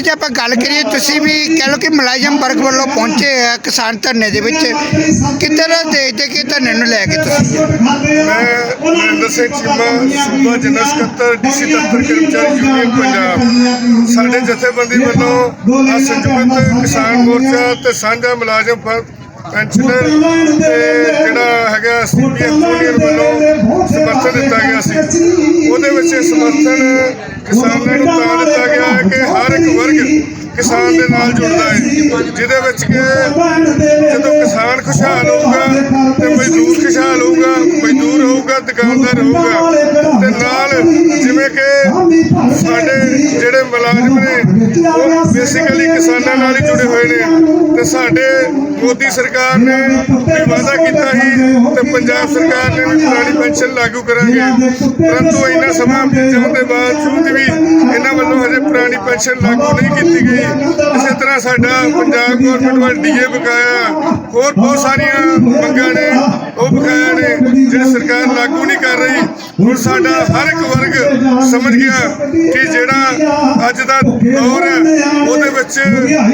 Sir ਜੇ ਆਪਾਂ ਗੱਲ ਕਰੀਏ, ਤੁਸੀਂ ਵੀ ਕਹਿ ਲਓ ਕਿ ਮੁਲਾਜ਼ਮ ਵਰਗ ਵੱਲੋਂ ਪਹੁੰਚੇ ਆ ਕਿਸਾਨ ਧਰਨੇ ਦੇ ਵਿੱਚ। ਕਿੱਧਰ ਦੇਖਦੇ ਕਿ ਧਰਨੇ ਨੂੰ ਲੈ ਕੇ ਤੁਸੀਂ? ਮੈਂ ਨਰਿੰਦਰ ਸਿੰਘ ਚੀਮਾ, ਸੂਬਾ ਜਨਰਲ ਸਕੱਤਰ ਡੀਸੀ ਦਫ਼ਤਰ ਕਰਮਚਾਰੀ ਯੂਨੀਅਨ ਪੰਜਾਬ। ਸਾਡੇ ਜਥੇਬੰਦੀ ਵੱਲੋਂ ਸੰਯੁਕਤ ਕਿਸਾਨ ਮੋਰਚਾ ਤੇ ਸਾਂਝਾ ਮੁਲਾਜ਼ਮ ਪੈਨਸ਼ਨਰ ਜਿਹੜਾ ਹੈਗਾ ਸੀਪੀਐਫ ਯੂਨੀਅਨ ਵੱਲੋਂ ਸਮਰਥਨ ਦਿੱਤਾ ਗਿਆ ਸੀ। ਉਹਦੇ ਵਿੱਚ ਸਮਰਥਨ ਕਿਸਾਨਾਂ ਨੂੰ ਤਾਂ ਦਿੱਤਾ ਗਿਆ ਹੈ ਕਿ ਹਰ ਇੱਕ ਵਰਗ ਕਿਸਾਨ ਦੇ ਨਾਲ ਜੁੜਦਾ ਹੈ, ਜਿਹਦੇ ਵਿੱਚ ਕਿ ਜਦੋਂ ਕਿਸਾਨ ਖੁਸ਼ਹਾਲ ਹੋਊਗਾ ਤੇ ਮਜ਼ਦੂਰ ਖੁਸ਼ਹਾਲ ਹੋਊਗਾ, ਮਜ਼ਦੂਰ ਹੋਊਗਾ, ਦੁਕਾਨਦਾਰ ਹੋਊਗਾ, ਤੇ ਨਾਲ ਜਿਵੇਂ ਕਿ ਸਾਡੇ ਜਿਹੜੇ ਮੁਲਾਜ਼ਮ ਨੇ, ਉਹ ਬੇਸਿਕਲੀ ਕਿਸਾਨਾਂ ਨਾਲ ਹੀ ਜੁੜੇ ਹੋਏ ਨੇ। ਤੇ ਸਾਡੇ ਮੋਦੀ ਸਰਕਾਰ ਨੇ ਵੀ ਵਾਅਦਾ ਕੀਤਾ ਸੀ ਤੇ ਪੰਜਾਬ ਸਰਕਾਰ ਨੇ ਵੀ ਪੁਰਾਣੀ ਪੈਨਸ਼ਨ ਲਾਗੂ ਕਰਾਂਗੇ। ਪਰੰਤੂ ਇੰਨਾ ਸਮਾਂ ਬੀਤਣ ਦੇ ਬਾਵਜੂਦ ਵੀ ਇਹਨਾਂ ਵੱਲੋਂ ਹਜੇ ਪੁਰਾਣੀ ਪੈਨਸ਼ਨ ਲਾਗੂ ਨਹੀਂ ਕੀਤੀ ਗਈ। ਇਸੇ ਤਰ੍ਹਾਂ ਸਾਡਾ ਪੰਜਾਬ ਗਵਰਨਮੈਂਟ ਵੱਲ ਡੀਏ ਬਕਾਇਆ, ਹੋਰ ਬਹੁਤ ਸਾਰੀਆਂ ਮੰਗਾਂ ਨੇ, ਉਹ ਬਕਾਇਆ ਨੇ, ਜਿਹੜੀ ਸਰਕਾਰ ਲਾਗੂ ਨਹੀਂ ਕਰ ਰਹੀ। ਹੁਣ ਸਾਡਾ ਹਰ ਇੱਕ ਵਰਗ ਸਮਝ ਗਿਆ ਕਿ ਜਿਹੜਾ ਅੱਜ ਦਾ ਦੌਰ ਹੈ, ਉਹਦੇ ਵਿੱਚ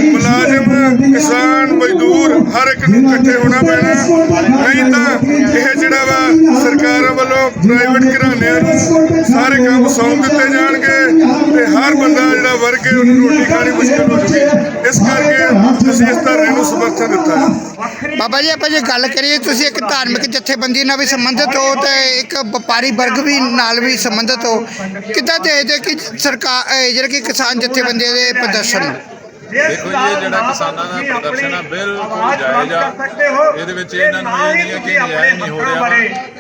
ਮੁਲਾਜ਼ਮ, ਕਿਸਾਨ, ਮਜ਼ਦੂਰ ਹਰ ਇੱਕ ਨੂੰ ਇਕੱਠੇ ਹੋਣਾ ਪੈਣਾ ਨਹੀਂ ਤਾਂ ਇਹ ਜਿਹੜਾ ਵਾ ਸਰਕਾਰਾਂ ਵੱਲੋਂ ਪ੍ਰਾਈਵੇਟ ਘਰਾਣਿਆਂ ਨੂੰ ਸਾਰੇ ਕੰਮ ਸੌਂਪ ਦਿੱਤੇ ਜਾਣਗੇ ਤੇ ਹਰ ਬੰਦਾ ਜਿਹੜਾ ਵਰਗ ਹੈ ਉਹਨੂੰ ਰੋਟੀ ਖਾਣੀ ਮੁਸ਼ਕਲ ਹੋ ਜੂਗੀ। ਇਸ ਕਰਕੇ ਅਸੀਂ ਇਸ ਧਰਨੇ ਨੂੰ ਸਮਰਥਨ ਦਿੱਤਾ ਹੈ ਬਾਬਾ ਜੀ, ਆਪਾਂ ਜੇ ਗੱਲ ਕਰੀਏ, ਤੁਸੀਂ ਇੱਕ ਧਾਰਮਿਕ ਜਥੇਬੰਦੀ ਨਾਲ ਵੀ ਸੰਬੰਧਿਤ ਹੋ ਤੇ ਇੱਕ ਵਪਾਰੀ ਵਰਗ ਵੀ ਨਾਲ ਵੀ ਸੰਬੰਧਿਤ ਹੋ, ਕਿੱਦਾਂ ਦੇਖਦੇ ਕਿ ਸਰਕਾਰ, ਇਹ ਜਿਹੜਾ ਕਿ ਕਿਸਾਨ ਜਥੇਬੰਦੀਆਂ ਦੇ ਪ੍ਰਦਰਸ਼ਨ? ਦੇਖੋ ਇਹ ਜਿਹੜਾ ਕਿਸਾਨਾਂ ਦਾ ਪ੍ਰਦਰਸ਼ਨ ਆ ਬਿਲਕੁਲ ਜਾਇਜ਼ ਆ। ਇਹਦੇ ਵਿੱਚ ਇਹਨਾਂ ਨੂੰ ਇਹ ਨਹੀਂ ਹੈ ਕਿ ਨਜਾਇਜ਼ ਨਹੀਂ ਹੋ ਰਿਹਾ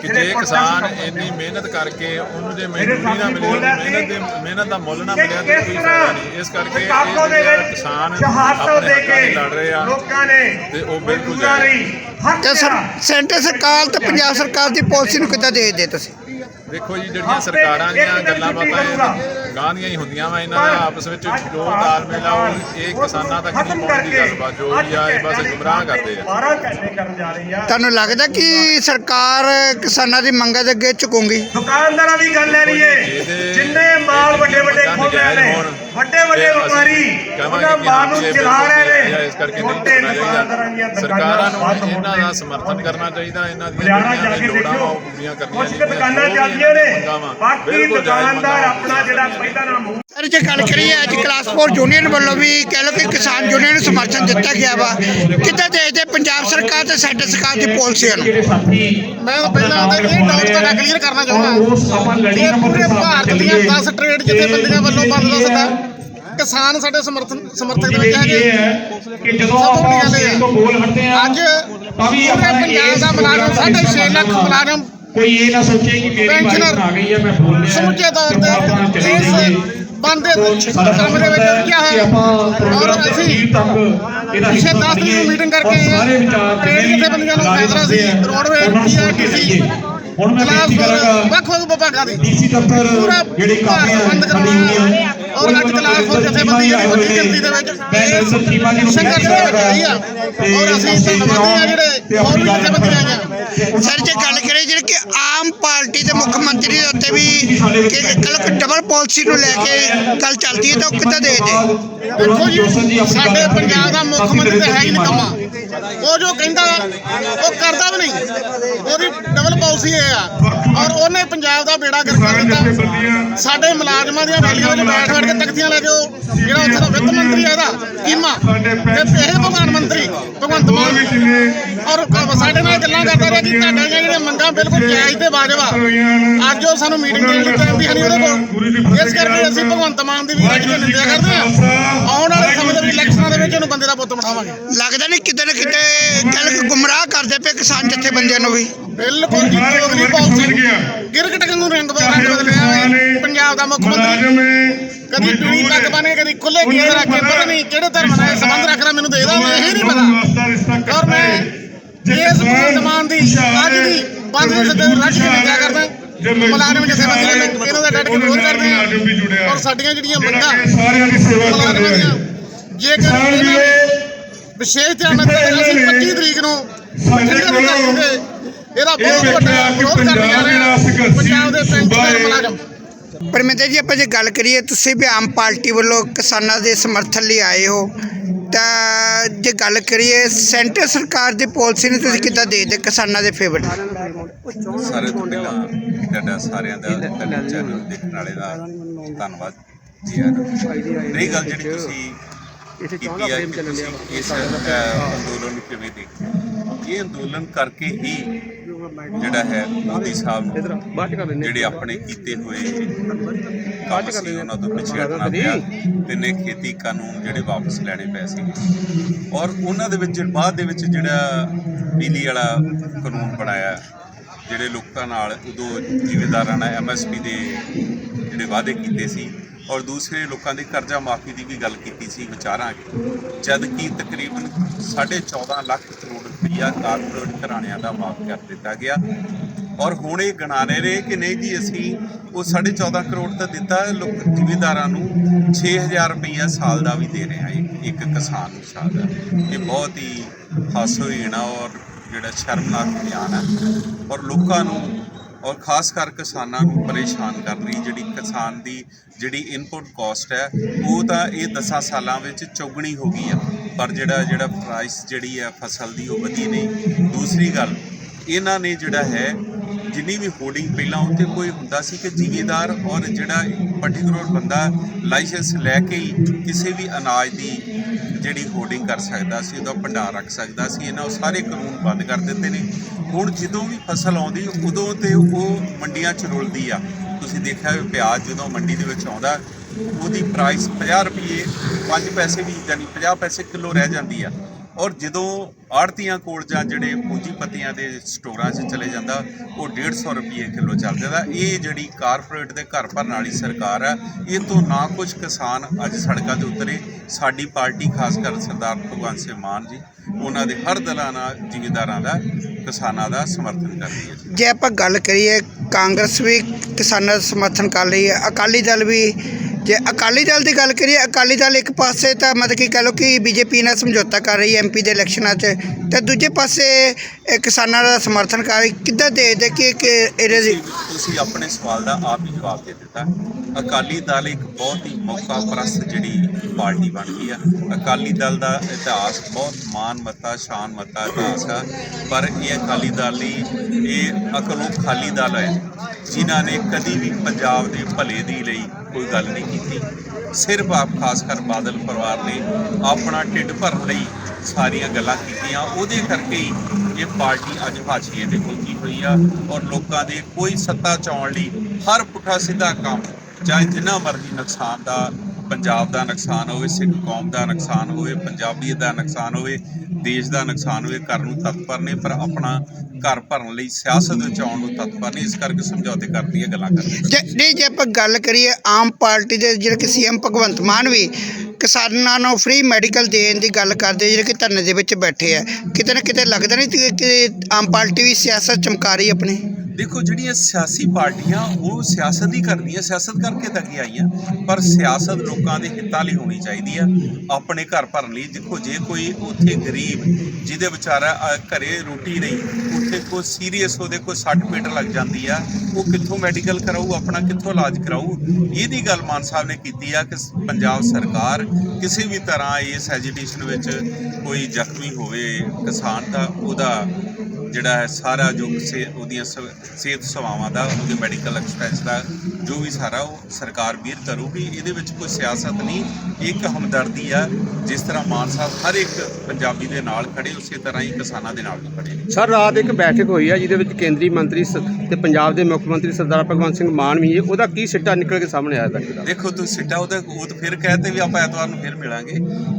ਕਿ ਜੇ ਕਿਸਾਨ ਇੰਨੀ ਮਿਹਨਤ ਕਰਕੇ ਉਹਨੂੰ ਜੇ ਮਜ਼ਦੂਰੀ ਨਾ ਮਿਲੇ ਮਿਹਨਤ ਦੇ ਮਿਹਨਤ ਦਾ ਮੁੱਲ ਨਾ ਮਿਲਿਆ ਤੇ ਕੋਈ ਫਾਇਦਾ ਨਹੀਂ। ਇਸ ਕਰਕੇ ਇਹ ਕਿਸਾਨ ਆਪਣੇ ਹੱਕਾਂ ਲਈ ਲੜ ਰਹੇ ਆ ਲੋਕਾਂ ਨੇ ਤੇ ਉਹ ਬਿਲਕੁਲ ਜਾਇਜ਼ ਤੇ ਸੈਂਟਰ ਸਰਕਾਰ ਤੇ ਪੰਜਾਬ ਸਰਕਾਰ ਦੀ ਪਾਲਿਸੀ ਨੂੰ ਕਿੱਦਾਂ ਦੇਖਦੇ ਤੁਸੀਂ? ਦੇਖੋ ਜੀ ਜਿਹੜੀਆਂ ਸਰਕਾਰਾਂ ਦੀਆਂ ਗੱਲਾਂ ਬਾਤਾਂ ਇਹ ਗਾਂ ਦੀਆਂ ਹੀ ਹੁੰਦੀਆਂ ਵਾ ਇਹਨਾਂ ਦਾ ਆਪਸ ਵਿੱਚ ਜੋ ਤਾਲਮੇਲ ਆ ਉਹ ਇਹ ਕਿਸਾਨਾਂ ਤੱਕ ਨਹੀਂ ਪਹੁੰਚਦੀ ਗੱਲਬਾਤ ਜੋ ਵੀ ਆ ਇਹ ਬਸ ਗੁੰਮਰਾਹ ਕਰਦੇ ਆ। 12 ਘੰਟੇ ਕਰਨ ਜਾ ਰਹੀ ਆ। ਤੁਹਾਨੂੰ ਲੱਗਦਾ ਕਿ ਸਰਕਾਰ ਕਿਸਾਨਾਂ ਦੀ ਮੰਗਾਂ ਦੇ ਅੱਗੇ ਝੁਕੂਗੀ? ਦੁਕਾਨਦਾਰਾਂ ਦੀ ਗੱਲ ਲੈ ਲਈਏ। ਜਿਹਦੇ- ਜਿੰਨੇ ਮਾਲ ਵੱਡੇ ਵੱਡੇ ਮੰਗਾਂ ਖੋਲ ਰਹੇ ਨਜਾਇਜ਼ ਨੇ ਵੱਡੇ ਵੱਡੇ ਵਪਾਰੀ ਉਹਨਾਂ ਮਾਲ ਨੂੰ ਚਲਾ ਰਹੇ ਨੇ ਇਸ ਕਰਕੇ ਕਰਨਾ ਦੁਕਾਨਦਾਰਾਂ ਦੀਆਂ ਸਰਕਾਰਾਂ ਨੂੰ ਇਹਨਾਂ ਦਾ ਦੇ। ਸਮਰਥਨ ਕਰਨਾ ਚਾਹੀਦਾ ਇਹਨਾਂ ਦੀਆਂ ਹਰਿਆਣਾ ਜਾ ਕੇ ਕਰਨੀਆਂ ਕੁਝ ਦੁਕਾਨਾਂ ਚੱਲਦੀਆਂ ਨੇ ਬਾਕੀ ਦੁਕਾਨਦਾਰ ਆਪਣਾ ਜਿਹੜਾ ਪਹਿਲਾਂ ਨਾ ਮੂੰਹ ਸਰ ਜੇ ਗੱਲ ਕਰੀਏ ਅੱਜ ਕਲਾਸਪੋਰ ਯੂਨੀਅਨ ਵੱਲੋਂ ਵੀ ਕਹਿ ਲਓ ਕਿ ਕਿਸਾਨ ਯੂਨੀਅਨ ਨੂੰ ਸਮਰਥਨ ਦਿੱਤਾ ਗਿਆ ਵਾ ਕਿੱਦਾਂ ਦੇਖਦੇ ਪੰਜਾਬ ਸਰਕਾਰ ਤੇ ਸੈਂਟਰ ਸਰਕਾਰ ਦੀ ਪਾਲਿਸੀਆਂ ਨੂੰ? ਮੈਂ ਪਹਿਲਾਂ ਤਾਂ ਇਹ ਡਾਊਟ ਤੁਹਾਡਾ ਕਲੀਅਰ ਕਰਨਾ ਚਾਹੁੰਦਾ। ਇਹ ਪੂਰੇ ਭਾਰਤ ਦੀਆਂ 10 ਟ੍ਰੇਡ ਜਥੇਬੰਦੀਆਂ ਵੱਲੋਂ ਬੰਦ ਦੱਸਦਾ ਕਿਸਾਨ ਸਾਡੇ ਸਮਰਥਨ ਸਮਰਥਕ ਦੇ ਵਿੱਚ ਹੈਗੇ ਕਿ ਜਦੋਂ ਆਪਾਂ ਸਟੇਜ ਤੋਂ ਬੋਲ ਹਟਦੇ ਆ। ਅੱਜ ਤਾਂ ਵੀ ਪੂਰੇ ਆਪਾਂ ਪੰਜਾਬ ਦਾ ਮੁਲਾਜ਼ਮ ਸਾਢੇ ਛੇ ਲੱਖ ਮੁਲਾਜ਼ਮ ਕੋਈ ਇਹ ਨਾ ਸੋਚੇ ਕਿ ਮੇਰੀ ਵਾਰੀ ਆ ਗਈ ਹੈ ਮੈਂ ਬੋਲ ਲਿਆ ਸਮੁੱਚੇ ਤੌਰ ਤੇ ਇਸ ਸਾਡਾ ਕੰਮ ਦੇ ਵਿੱਚ ਲੱਗਿਆ ਹੈ ਔਰ ਦੇ ਅਸੀਂ ਹਿੱਸਾ 10 ਤਰੀਕ ਨੂੰ ਮੀਟਿੰਗ ਕਰਕੇ ਸਾਰੇ ਵਿਚਾਰ ਟ੍ਰੇਡ ਜਥੇਬੰਦੀਆਂ ਨੂੰ ਫੈਸਲਾ ਸੀ ਰੋਡਵੇ ਕੇ PRTC ਚੱਲੀਏ। ਹੁਣ ਮੈਂ ਬੇਨਤੀ ਕਰਾਂਗਾ ਵੱਖ ਵੱਖ ਵਿਭਾਗਾਂ ਦੇ। ਡੀਸੀ ਦਫ਼ਤਰ ਜਿਹੜੀ ਕਾਪੀਆਂ ਬੰਦ ਸਾਡੀ ਕਰਵਾਉਣਾ ਯੂਨੀਅਨ ਔਰ ਅੱਜ ਕਲਾਸ ਫੋਰ ਜਥੇਬੰਦੀ ਜਿਹੜੀ ਵੱਡੀ ਗਿਣਤੀ ਦੇ ਵਿੱਚ ਮੈਂ ਨਰਸਰ ਚੀਮਾ ਜੀ ਨੂੰ ਸੰਘਰਸ਼ ਦੇ ਵਿੱਚ ਆਈ ਆ। ਔਰ ਅਸੀਂ ਧੰਨਵਾਦੀ ਆ ਜਿਹੜੇ ਹੋਰ ਵੀ ਜਥੇਬੰਦੀਆਂ ਆਈਆਂ। ਸਰ, ਜੇ ਗੱਲ ਕਰੀਏ ਜਿਹੜੇ ਕਿ ਆਮ ਪਾਰਟੀ ਦੇ ਮੁੱਖ ਮੰਤਰੀ ਦੇ ਉੱਤੇ ਵੀ ਕੱਲ ਡਬਲ ਪਾਲਿਸੀ ਨੂੰ ਲੈ ਕੇ ਗੱਲ ਚੱਲਦੀ ਹੈ ਤਾਂ ਉਹ ਕਿੱਦਾਂ ਦੇਖਦੇ ਦੇਖੋ ਜੀ, ਸਾਡੇ ਪੰਜਾਬ ਦਾ ਮੁੱਖ ਮੰਤਰੀ ਤਾਂ ਹੈ ਹੀ ਨਿਕੰਮਾ ਉਹ ਜੋ ਕਹਿੰਦਾ ਉਹ ਕਰਦਾ ਵੀ ਨਹੀਂ। ਉਹਦੀ ਡਬਲ ਪਾਲਿਸੀ ਇਹ ਆ। ਔਰ ਉਹਨੇ ਪੰਜਾਬ ਦਾ ਬੇੜਾ ਗਰਕ ਦਿੱਤਾ। ਸਾਡੇ ਮੁਲਾਜ਼ਮਾਂ ਦੀਆਂ ਰੈਲੀਆਂ ਵਿੱਚ ਬੈਠ ਬੈਠ ਕੇ ਤਖਤੀਆਂ ਲੈ ਕੇ ਉਹ ਜਿਹੜਾ ਉੱਥੇ ਦਾ ਵਿੱਤ ਮੰਤਰੀ ਹੈ ਇਹਦਾ, ਕੀਮਾ। ਤੇ ਇਹ ਪ੍ਰਧਾਨ ਮੰਤਰੀ, ਭਗਵੰਤ ਮਾਨ। ਔਰ ਸਾਡੇ ਨਾਲ ਗੱਲਾਂ ਕਰਦਾ ਰਿਹਾ ਕਿ ਤੁਹਾਡੀਆਂ ਜਿਹੜੀਆਂ ਮੰਗਾਂ ਬਿਲਕੁਲ ਜਾਇਜ਼ ਤੇ ਵਾਜਬ ਆ ਅੱਜ ਉਹ ਸਾਨੂੰ ਮੀਟਿੰਗ ਦੇਣ ਲਈ ਟਾਈਮ ਵੀ ਨਹੀਂ ਉਹਦੇ ਕੋਲ। ਇਸ ਕਰਕੇ ਅਸੀਂ ਭਗਵੰਤ ਮਾਨ ਦੀ ਵੀ ਅੱਜ ਨਿੰਦਿਆ ਕਰਦੇ ਹਾਂ। ਆਉਣ ਵਾਲੇ ਸਮੇਂ ਦੇ ਇਲੈਕਸ਼ਨਾਂ ਦੇ ਵਿੱਚ ਉਹਨੂੰ ਬੰਦੇ ਦਾ ਪੁੱਤ ਬਿਠਾਵਾਂਗੇ। ਲੱਗਦਾ ਨਹੀਂ ਕਿਤੇ ਨਾ ਕਿਤੇ ਗੱਲ ਗੁੰਮਰਾਹ ਕਰਦੇ ਪਏ ਕਿਸਾਨ ਜਥੇਬੰਦੀਆਂ ਨੂੰ ਵੀ। ਬਿਲਕੁਲ ਜੀ ਚੌਧਰੀ ਪਾਲਿਸੀ ਗਿਰਗਟ ਨੂੰ ਰੰਗ ਬਦਲ ਰੰਗ ਬਦਲਿਆ ਪੰਜਾਬ ਦਾ ਮੁੱਖ ਮੰਤਰੀ। ਕਦੀ ਪੀੜੀ ਤੱਕ ਬਣੇ ਕਦੀ ਖੁੱਲੇ ਗੇਟ ਰੱਖ ਪਤਾ ਨਹੀਂ ਕਿਹੜੇ ਧਰਮ ਨਾਲ ਸੰਬੰਧ ਰੱਖਦਾ ਮੈਨੂੰ ਦੇਖਦਾ ਇਹ ਨਹੀਂ ਪਤਾ। ਔਰ ਮੈਂ ਇਸ ਮੁਸਲਮਾਨ ਦੀ ਅੱਜ ਦੀ ਬੰਦ ਦੇ ਸੱਦੇ ਰੱਖ ਕੇ ਨਿੰਦਿਆ ਕਰਦਾ ਮੁਲਾਜ਼ਮ ਜਥੇਬੰਦੀਆਂ ਨੇ ਇਹਨਾਂ ਦਾ ਡਟ ਕੇ ਵਿਰੋਧ ਕਰਦੇ ਆ। ਔਰ ਸਾਡੀਆਂ ਜਿਹੜੀਆਂ ਮੰਗਾਂ ਸਾਰਿਆਂ ਦੀ ਸੇਵਾ ਮੁਲਾਜ਼ਮਾਂ ਦੀਆਂ। ਜੇਕਰ ਵਿਸ਼ੇਸ਼ ਧਿਆਨ ਨਾਲ ਅਸੀਂ 25 ਤਰੀਕ ਨੂੰ ਇਹਦਾ ਬਹੁਤ ਵੱਡਾ ਵਿਰੋਧ ਕਰਨ ਜਾ ਰਹੇ ਹਾਂ ਪੰਜਾਬ ਦੇ ਪੈਂਚਰ ਮੁਲਾਜ਼ਮ। ਪਰਮਿੰਦਰ ਜੀ ਆਪਾਂ ਜੇ ਗੱਲ ਕਰੀਏ ਤੁਸੀਂ ਵੀ ਆਮ ਪਾਰਟੀ ਵੱਲੋਂ ਕਿਸਾਨਾਂ ਦੇ ਸਮਰਥਨ ਲਈ ਆਏ ਹੋ। ਤਾਂ ਜੇ ਗੱਲ ਕਰੀਏ ਸੈਂਟਰ ਸਰਕਾਰ ਦੀ ਪਾਲਿਸੀ ਨੂੰ ਤੁਸੀਂ ਕਿੱਦਾਂ ਦੇਖਦੇ ਕਿਸਾਨਾਂ ਦੇ ਫੇਵਰ ਸਾਰੇ ਤੋਂ ਪਹਿਲਾਂ ਤੁਹਾਡਾ ਸਾਰਿਆਂ ਦਾ ਤੁਹਾਡੇ ਚੈਨਲ ਦੇਖਣ ਵਾਲੇ ਦਾ ਧੰਨਵਾਦ ਜੀ ਆਇਆਂ ਨੂੰ। ਰਹੀ ਗੱਲ ਜਿਹੜੀ ਤੁਸੀਂ ਕੀਤੀ ਹੈ ਕਿ ਤੁਸੀਂ ਇਸ ਅ, ਅੰਦੋਲਨ ਨੂੰ ਕਿਵੇਂ ਦੇਖਦੇ ਇਹ ਅੰਦੋਲਨ ਕਰਕੇ ਹੀ ਜਿਹੜਾ ਹੈ ਮੋਦੀ ਸਾਹਿਬ ਜਿਹੜੇ ਆਪਣੇ ਕੀਤੇ ਹੋਏ ਕੰਮ ਸੀ ਉਹਨਾਂ ਤੋਂ ਪਿੱਛੇ ਹਟਣਾ ਪਿਆ ਤੇ ਨੇ ਖੇਤੀ ਕਾਨੂੰਨ ਜਿਹੜੇ ਵਾਪਸ ਲੈਣੇ ਪਏ ਸੀ। ਔਰ ਉਹਨਾਂ ਦੇ ਵਿੱਚ ਬਾਅਦ ਦੇ ਵਿੱਚ ਜਿਹੜਾ ਬਿਜਲੀ ਵਾਲਾ ਕਾਨੂੰਨ ਬਣਾਇਆ ਜਿਹੜੇ ਲੋਕਾਂ ਨਾਲ ਉਦੋਂ ਜ਼ਿਮੀਂਦਾਰਾਂ ਨਾਲ ਐਮਐਸਪੀ ਦੇ ਜਿਹੜੇ ਵਾਅਦੇ ਕੀਤੇ ਸੀ ਔਰ ਦੂਸਰੇ ਲੋਕਾਂ ਦੀ ਕਰਜ਼ਾ ਮਾਫੀ ਦੀ ਵੀ ਗੱਲ ਕੀਤੀ ਸੀ ਵਿਚਾਰਾਂਗੇ ਜਦ ਕਿ ਤਕਰੀਬਨ 14.5 ਲੱਖ ਕਰੋੜ ਰੁਪਈਆ ਕਾਰਪੋਰੇਟ ਘਰਾਣਿਆਂ ਦਾ ਮਾਫ ਕਰ ਦਿੱਤਾ ਗਿਆ। ਔਰ ਹੁਣ ਇਹ ਗਣਾਣੇ ਰਹੇ ਕਿ ਨਹੀਂ ਜੀ, ਅਸੀਂ ਉਹ 14.5 ਕਰੋੜ ਤਾਂ ਦਿੱਤਾ, ਲੋਕ ਜ਼ਿਮੀਂਦਾਰਾਂ ਨੂੰ 6000 ਰੁਪਈਆ ਸਾਲ ਦਾ ਵੀ ਦੇ ਰਹੇ ਹਾਂ, ਇੱਕ- ਇੱਕ ਕਿਸਾਨ ਨੂੰ ਸਾਲ ਦਾ। ਇਹ ਬਹੁਤ ਹੀ ਹਾਸੋਹੀਣਾ ਔਰ ਜਿਹੜਾ ਸ਼ਰਮਨਾਕ ਬਿਆਨ ਹੈ ਔਰ ਲੋਕਾਂ ਨੂੰ ਔਰ ਖਾਸ ਕਰ ਕਿਸਾਨਾਂ ਨੂੰ ਪਰੇਸ਼ਾਨ ਕਰ ਰਹੀ ਜਿਹੜੀ ਕਿਸਾਨ ਦੀ ਜਿਹੜੀ ਇਨਪੁਟ ਕਾਸਟ ਹੈ, ਉਹ ਤਾਂ ਇਹ 10 ਸਾਲਾਂ ਵਿੱਚ ਚੌਗਣੀ ਹੋ ਗਈ ਆ। ਪਰ ਜਿਹੜਾ ਜਿਹੜਾ ਪ੍ਰਾਈਸ ਜਿਹੜੀ ਆ ਫਸਲ ਦੀ ਉਹ ਵਧੀ ਨਹੀਂ। ਦੂਸਰੀ ਗੱਲ, ਇਹਨਾਂ ਨੇ ਜਿਹੜਾ ਹੈ, ਜਿੰਨੀ ਵੀ ਹੋਰਡਿੰਗ ਪਹਿਲਾਂ ਉੱਤੇ ਕੋਈ ਹੁੰਦਾ ਸੀ ਕਿ ਜ਼ਿਮੀਂਦਾਰ ਔਰ ਜਿਹੜਾ ਪਾਰਟਿਕੂਲਰ ਬੰਦਾ ਲਾਇਸੈਂਸ ਲੈ ਕੇ ਹੀ ਕਿਸੇ ਵੀ ਅਨਾਜ ਦੀ ਜਿਹੜੀ ਹੋਰਡਿੰਗ ਕਰ ਸਕਦਾ ਸੀ, ਉਹਦਾ ਭੰਡਾਰ ਰੱਖ ਸਕਦਾ ਸੀ, ਇਹਨਾਂ ਉਹ ਸਾਰੇ ਕਾਨੂੰਨ ਬੰਦ ਕਰ ਦਿੱਤੇ ਨੇ। ਹੁਣ ਜਦੋਂ ਵੀ ਫਸਲ ਆਉਂਦੀ, ਉਦੋਂ ਤੇ ਉਹ ਮੰਡੀਆਂ 'ਚ ਰੁਲਦੀ ਆ। ਤੁਸੀਂ ਦੇਖਿਆ ਪਿਆਜ਼ ਜਦੋਂ ਮੰਡੀ ਦੇ ਵਿੱਚ ਆਉਂਦਾ ਉਹਦੀ ਪ੍ਰਾਈਸ 50 ਰੁਪਏ 5 ਪੈਸੇ ਵੀ, ਯਾਨੀ 50 ਪੈਸੇ ਕਿਲੋ ਰਹਿ ਜਾਂਦੀ ਆ। ਔਰ ਜਦੋਂ ਆੜਤੀਆਂ ਕੋਲ ਜਾਂ ਜਿਹੜੇ ਪੂੰਜੀਪਤੀਆਂ ਦੇ ਸਟੋਰਾਂ 'ਚ ਚਲੇ ਜਾਂਦਾ, ਉਹ 150 ਰੁਪਏ ਕਿਲੋ ਚੱਲ ਜਾਂਦਾ। ਇਹ ਜਿਹੜੀ ਕਾਰਪੋਰੇਟ ਦੇ ਘਰ ਭਰਨ ਵਾਲੀ ਸਰਕਾਰ ਆ, ਇਹ ਤੋਂ ਨਾ ਕੁਝ ਕਿਸਾਨ ਅੱਜ ਸੜਕਾਂ ਤੇ ਉਤਰੇ। ਸਾਡੀ ਪਾਰਟੀ, ਖਾਸ ਕਰ ਸਰਦਾਰ ਭਗਵੰਤ ਸਿੰਘ ਮਾਨ ਜੀ, ਉਹਨਾਂ ਦੇ ਹਰ ਦਲਾਂ ਨਾਲ, ਜ਼ਿਮੀਦਾਰਾਂ ਦਾ, ਕਿਸਾਨਾਂ ਦਾ ਸਮਰਥਨ ਕਰਦੀ ਹੈ ਜੇ ਆਪਾਂ ਗੱਲ ਕਰੀਏ, ਕਾਂਗਰਸ ਵੀ ਕਿਸਾਨਾਂ ਦਾ ਸਮਰਥਨ ਕਰ ਰਹੀ ਹੈ। ਅਕਾਲੀ ਦਲ ਵੀ ਜੇ ਅਕਾਲੀ ਦਲ ਦੀ ਗੱਲ ਕਰੀਏ, ਅਕਾਲੀ ਦਲ ਇੱਕ ਪਾਸੇ ਤਾਂ ਮਤਲਬ ਕਿ ਕਹ ਲਓ ਕਿ ਬੀਜੇਪੀ ਨਾਲ ਸਮਝੌਤਾ ਕਰ ਰਹੀ ਹੈ ਐਮਪੀ ਦੇ ਇਲੈਕਸ਼ਨਾਂ 'ਚ। ਤੇ ਦੂਜੇ ਪਾਸੇ ਇਹ ਕਿਸਾਨਾਂ ਦਾ ਸਮਰਥਨ ਕਰ ਰਹੀ, ਕਿੱਦਾਂ ਦੇਖਦੇ ਕਿ ਕਿ ਇਹਦੇ ਦੀ ਤੁਸੀਂ ਆਪਣੇ ਸਵਾਲ ਦਾ ਆਪ ਹੀ ਜਵਾਬ ਦੇ ਦਿੱਤਾ। ਅਕਾਲੀ ਦਲ ਇੱਕ ਬਹੁਤ ਹੀ ਮੌਕਾ ਪ੍ਰਸਤ ਜਿਹੜੀ ਪਾਰਟੀ ਬਣ ਗਈ ਆ। ਅਕਾਲੀ ਦਲ ਦਾ ਇਤਿਹਾਸ ਬਹੁਤ ਮਾਨ ਮੱਤਾ, ਸ਼ਾਨ ਮੱਤਾ, ਇਤਿਹਾਸ ਆ। ਪਰ ਇਹ ਅਕਾਲੀ ਦਲ ਲਈ ਇਹ ਅਕਲੋਂ ਖਾਲੀ ਦਲ ਹੈ, ਜਿਨ੍ਹਾਂ ਨੇ ਕਦੀ ਵੀ ਪੰਜਾਬ ਦੇ ਭਲੇ ਦੀ ਲਈ ਕੋਈ ਗੱਲ ਨਹੀਂ ਕੀਤੀ। ਸਿਰਫ ਆਪ, ਖਾਸ ਕਰ ਬਾਦਲ ਪਰਿਵਾਰ ਨੇ ਆਪਣਾ ਢਿੱਡ ਭਰਨ ਲਈ ਸਾਰੀਆਂ ਗੱਲਾਂ ਕੀਤੀਆਂ। ਉਹਦੇ ਕਰਕੇ ਹੀ ਇਹ ਪਾਰਟੀ ਅੱਜ ਹਾਸ਼ੀਏ ਤੇ ਪਹੁੰਚੀ ਹੋਈ ਆ ਔਰ ਲੋਕਾਂ ਦੇ ਕੋਈ ਸੱਤਾ ਚਾਉਣ ਲਈ ਹਰ ਪੁੱਠਾ ਸਿੱਧਾ ਕੰਮ ਚਾਹੇ ਜਿੰਨਾ ਮਰਜ਼ੀ ਨੁਕਸਾਨ ਦਾ ਪੰਜਾਬ ਦਾ ਨੁਕਸਾਨ ਹੋਵੇ, ਸਿੱਖ ਕੌਮ ਦਾ ਨੁਕਸਾਨ ਹੋਵੇ ਪੰਜਾਬੀਅਤ ਦਾ ਨੁਕਸਾਨ ਹੋਵੇ, ਦੇਸ਼ ਦਾ ਨੁਕਸਾਨ ਹੋਵੇ ਕਰਨ ਨੂੰ ਤਤਪਰ ਨੇ, ਪਰ ਆਪਣਾ ਘਰ ਭਰਨ ਲਈ ਸਿਆਸਤ ਵਿੱਚ ਆਉਣ ਨੂੰ ਤਤਪਰ ਨੇ, ਇਸ ਕਰਕੇ ਸਮਝੌਤੇ ਕਰਦੀਆਂ ਗੱਲਾਂ ਕਰਦੇ ਜੇ ਨਹੀਂ, ਜੇ ਆਪਾਂ ਗੱਲ ਕਰੀਏ ਆਮ ਪਾਰਟੀ ਦੇ ਜਿਹੜੇ ਕਿ ਸੀਐਮ ਭਗਵੰਤ ਮਾਨ ਵੀ ਕਿਸਾਨਾਂ ਨੂੰ ਫ੍ਰੀ ਮੈਡੀਕਲ ਦੇਣ ਦੀ ਗੱਲ ਕਰਦੇ ਜਿਹੜੇ ਕਿ ਧਰਨੇ ਦੇ ਵਿੱਚ ਬੈਠੇ ਆ। ਕਿਤੇ ਨਾ ਕਿਤੇ ਲੱਗਦਾ ਨਹੀਂ ਕਿ- ਕਿ ਆਮ ਪਾਰਟੀ ਵੀ ਸਿਆਸਤ ਚਮਕਾ ਰਹੀ ਆਪਣੀ। ਦੇਖੋ ਜਿਹੜੀਆਂ ਸਿਆਸੀ ਪਾਰਟੀਆਂ ਉਹ ਸਿਆਸਤ ਹੀ ਕਰਦੀਆਂ ਸਿਆਸਤ ਕਰਕੇ ਤਾਂ ਅੱਗੇ ਆਈਆਂ? ਪਰ ਸਿਆਸਤ ਲੋਕਾਂ ਦੇ ਹਿੱਤਾਂ ਲਈ ਹੋਣੀ ਚਾਹੀਦੀ ਆ ਆਪਣੇ ਘਰ ਭਰਨ ਲਈ। ਦੇਖੋ ਜੇ ਕੋਈ ਉੱਥੇ ਗਰੀਬ ਜਿਹਦੇ ਵਿਚਾਰਾ ਅ, ਘਰੇ ਰੋਟੀ ਨਹੀਂ ਉੱਥੇ ਕੋਈ ਸੀਰੀਅਸ ਉਹਦੇ ਕੋਈ ਸੱਟ ਪੇਟ ਲੱਗ ਜਾਂਦੀ ਆ ਉਹ ਕਿੱਥੋਂ ਮੈਡੀਕਲ ਕਰਾਊ ਆਪਣਾ ਕਿੱਥੋਂ ਇਲਾਜ ਕਰਾਊ? ਇਹਦੀ ਗੱਲ ਮਾਨ ਸਾਹਿਬ ਨੇ ਕੀਤੀ ਆ ਕਿ ਸ- ਪੰਜਾਬ ਸਰਕਾਰ ਕਿਸੇ ਵੀ ਤਰ੍ਹਾਂ ਇਸ ਐਜੀਟੇਸ਼ਨ ਵਿੱਚ ਕੋਈ ਜ਼ਖਮੀ ਹੋਵੇ ਕਿਸਾਨ ਦਾ ਉਹਦਾ ਜਿਹੜਾ ਹੈ ਸਾਰਾ ਜੋ ਸੇ ਉਹਦੀਆਂ ਸਿਹਤ ਸੇਵਾਵਾਂ ਦਾ ਉਹਦੇ ਮੈਡੀਕਲ ਐਕਸਪੈਂਸ ਦਾ ਜੋ ਵੀ ਸਾਰਾ ਉਹ ਸਰਕਾਰ ਵੀਰ ਕਰੂਗੀ ਇਹਦੇ ਵਿੱਚ ਕੋਈ ਸਿਆਸਤ ਨਹੀਂ। ਇੱਕ ਹਮਦਰਦੀ ਆ ਜਿਸ ਤਰ੍ਹਾਂ ਮਾਨ ਸਾਹਿਬ ਹਰ ਇੱਕ ਪੰਜਾਬੀ ਦੇ ਨਾਲ ਖੜੇ ਉਸੇ ਤਰ੍ਹਾਂ ਹੀ ਕਿਸਾਨਾਂ ਦੇ ਨਾਲ ਵੀ ਖੜੇ ਨੇ। ਸਰ ਰਾਤ ਇੱਕ ਬੈਠਕ ਹੋਈ ਹੈ ਜਿਹਦੇ ਵਿੱਚ ਕੇਂਦਰੀ ਮੰਤਰੀ ਤੇ ਪੰਜਾਬ ਦੇ ਮੁੱਖ ਮੰਤਰੀ ਸਰਦਾਰ ਭਗਵੰਤ ਸਿੰਘ ਮਾਨ ਵੀ ਉਹਦਾ ਕੀ ਸਿੱਟਾ ਨਿਕਲ ਕੇ ਸਾਹਮਣੇ ਆਇਆ? ਦੇਖੋ ਤੁਸੀਂ ਸਿੱਟਾ ਉਹਦਾ ਉਹ ਤਾਂ ਫਿਰ ਕਹਤੇ ਵੀ ਆਪਾਂ ਐਤਵਾਰ ਨੂੰ ਫਿਰ ਮਿਲਾਂਗੇ।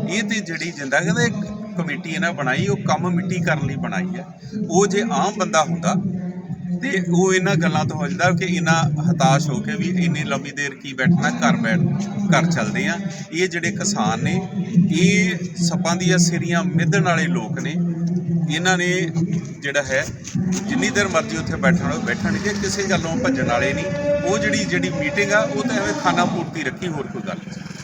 ਇਹ ਤੇ ਜਿਹੜੀ ਜਿੰਦਾ ਕਹਿੰਦੇ ਕਮੇਟੀ ਇਹਨਾਂ ਬਣਾਈ, ਉਹ ਕੰਮ ਮਿੱਟੀ ਕਰਨ ਲਈ ਬਣਾਈ ਹੈ। ਉਹ ਜੇ ਆਮ ਬੰਦਾ ਹੁੰਦਾ ਤੇ ਉਹ ਇਹਨਾਂ ਗੱਲਾਂ ਤੋਂ ਹੋ ਜਾਂਦਾ ਕਿ ਇਹਨਾਂ ਹਤਾਸ਼ ਹੋ ਕੇ ਵੀ ਇੰਨੀ ਲੰਬੀ ਦੇਰ ਕੀ ਬੈਠਣਾ, ਘਰ ਬੈਠ, ਘਰ ਚੱਲਦੇ ਆ। ਇਹ ਜਿਹੜੇ ਕਿਸਾਨ ਨੇ, ਇਹ ਸੱਪਾਂ ਦੀਆਂ ਸਿਰੀਆਂ ਮਿੱਧਣ ਵਾਲੇ ਲੋਕ ਨੇ। ਇਹਨਾਂ ਨੇ ਜਿਹੜਾ ਹੈ, ਜਿੰਨੀ ਦੇਰ ਮਰਜ਼ੀ ਉੱਥੇ ਬੈਠਣ ਉਹ ਬੈਠਣਗੇ, ਕਿਸੇ ਗੱਲੋਂ ਭੱਜਣ ਵਾਲੇ ਨਹੀਂ। ਉਹ ਜਿਹੜੀ ਜਿਹੜੀ ਮੀਟਿੰਗ ਆ, ਉਹ ਤਾਂ ਐਵੇਂ ਖਾਨਾ ਪੂਰਤੀ ਰੱਖੀ, ਹੋਰ ਕੋਈ ਗੱਲ ਨਹੀਂ।